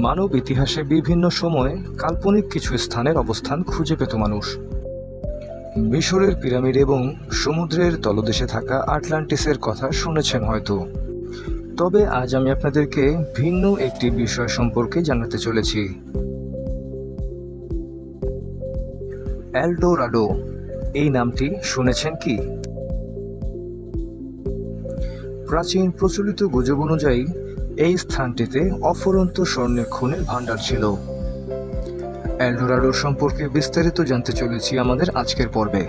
মানব ইতিহাসে বিভিন্ন সময়ে কাল্পনিক কিছু স্থানের অবস্থান খুঁজে পেত মানুষ। মিশরের পিরামিড এবং সমুদ্রের তলদেশে থাকা আটলান্টিসের কথা শুনেছেন হয়তো। তবে আজ আমি আপনাদেরকে ভিন্ন একটি বিষয় সম্পর্কে জানাতে চলেছি। অ্যালডোরাডো এই নামটি শুনেছেন কি? প্রাচীন প্রচলিত গুজব অনুযায়ী এই স্থানটিতে অফুরন্ত স্বর্ণের খনির ভাণ্ডার ছিল। এলডোরাডো সম্পর্কে বিস্তারিত জানতে চলেছি আমাদের আজকের পর্বে।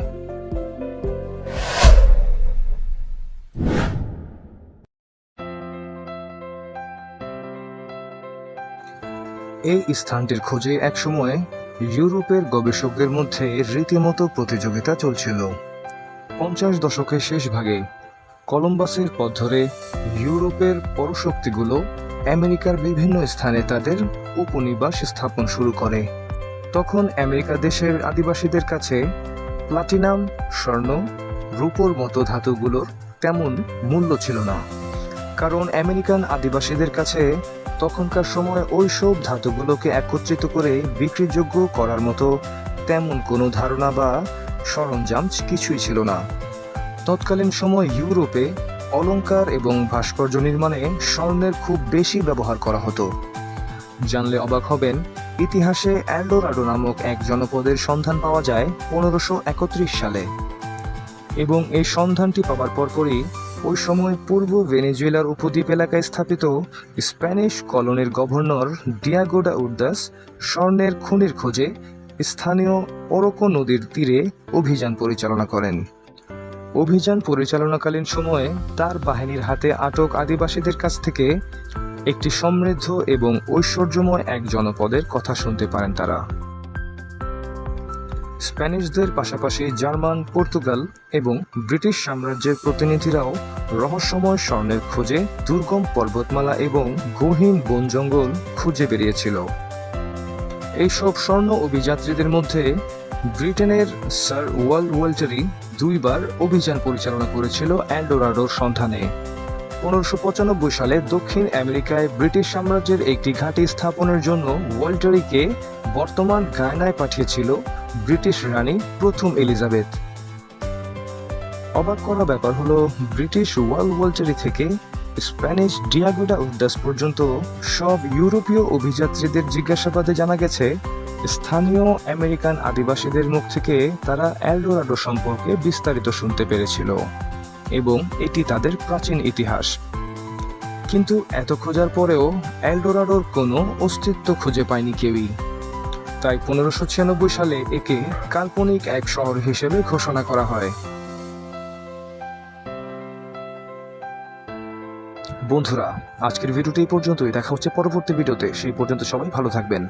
এই স্থানটির খোঁজে একসময় ইউরোপের গবেষকদের মধ্যে রীতিমতো প্রতিযোগিতা চলছিল। পঞ্চাশ দশকের শেষ ভাগে কলম্বাসের পথ ধরে ইউরোপের পরশক্তিগুলো আমেরিকার বিভিন্ন স্থানে তাদের উপনিবাস স্থাপন শুরু করে। তখন আমেরিকা দেশের আদিবাসীদের কাছে প্লাটিনাম স্বর্ণ রূপোর মতো ধাতুগুলোর তেমন মূল্য ছিল না। কারণ আমেরিকান আদিবাসীদের কাছে তখনকার সময় ওই সব ধাতুগুলোকে একত্রিত করে বিক্রিযোগ্য করার মতো তেমন কোনো ধারণা বা সরঞ্জাম কিছুই ছিল না। তৎকালীন সময় ইউরোপে অলঙ্কার এবং ভাস্কর্য নির্মাণে স্বর্ণের খুব বেশি ব্যবহার করা হতো। জানলে অবাক হবেন, ইতিহাসে অ্যান্ডোরাডো নামক এক জনপদের সন্ধান পাওয়া যায় পনেরোশো একত্রিশ সালে। এবং এই সন্ধানটি পাওয়ার পরপরই ওই সময় পূর্ব ভেনেজুয়েলার উপদ্বীপ এলাকায় স্থাপিত স্প্যানিশ কলোনির গভর্নর ডিয়াগোডা উর্দাস স্বর্ণের খুনির খোঁজে স্থানীয় ওরকো নদীর তীরে অভিযান পরিচালনা করেন। অভিযান পরিচালনাকালীন সময়ে তার বাহিনীর হাতে আটক আদিবাসীদের কাছ থেকে একটি সমৃদ্ধ এবং ঐশ্বর্যময় এক জনপদের কথা শুনতে পারেন তারা। স্প্যানিশদের পাশাপাশি জার্মান, পর্তুগাল এবং ব্রিটিশ সাম্রাজ্যের প্রতিনিধিরাও রহস্যময় স্বর্ণের খোঁজে দুর্গম পর্বতমালা এবং গহীন বন জঙ্গল খুঁজে বেরিয়েছিল। এইসব স্বর্ণ অভিযাত্রীদের মধ্যে ব্রিটেনের স্যার ওয়াল ওয়াল্টারি দুইবার অভিযান পরিচালনা করেছিল অ্যান্ডোরাডোর সন্ধানে। পনেরোশো পঁচানব্বই সালে দক্ষিণ আমেরিকায় ব্রিটিশ সাম্রাজ্যের একটি ঘাঁটি স্থাপনের জন্য ওয়াল্টারিকে বর্তমান গায়নায় পাঠিয়েছিল ব্রিটিশ রানী প্রথম এলিজাবেথ। অবাক করা ব্যাপার হলো, ব্রিটিশ ওয়াল ওয়াল্টারি থেকে স্প্যানিশ ডিয়াগোডা উদ্দাস পর্যন্ত সব ইউরোপীয় অভিযাত্রীদের জিজ্ঞাসাবাদে জানা গেছে স্থানীয় আমেরিকান আদিবাসীদের মুখ থেকে তারা অ্যালডোরাডো সম্পর্কে বিস্তারিত শুনতে পেরেছিল এবং এটি তাদের প্রাচীন ইতিহাস। কিন্তু এত খোঁজার পরেও অ্যালডোরাডোর কোনো অস্তিত্ব খুঁজে পায়নি কেউই। তাই পনেরোশো ছিয়ানব্বই সালে একে কাল্পনিক এক শহর হিসেবে ঘোষণা করা হয়। বন্ধুরা, আজকের ভিডিওটি এই পর্যন্তই। দেখা হচ্ছে পরবর্তী ভিডিওতে। সেই পর্যন্ত সবাই ভালো থাকবেন।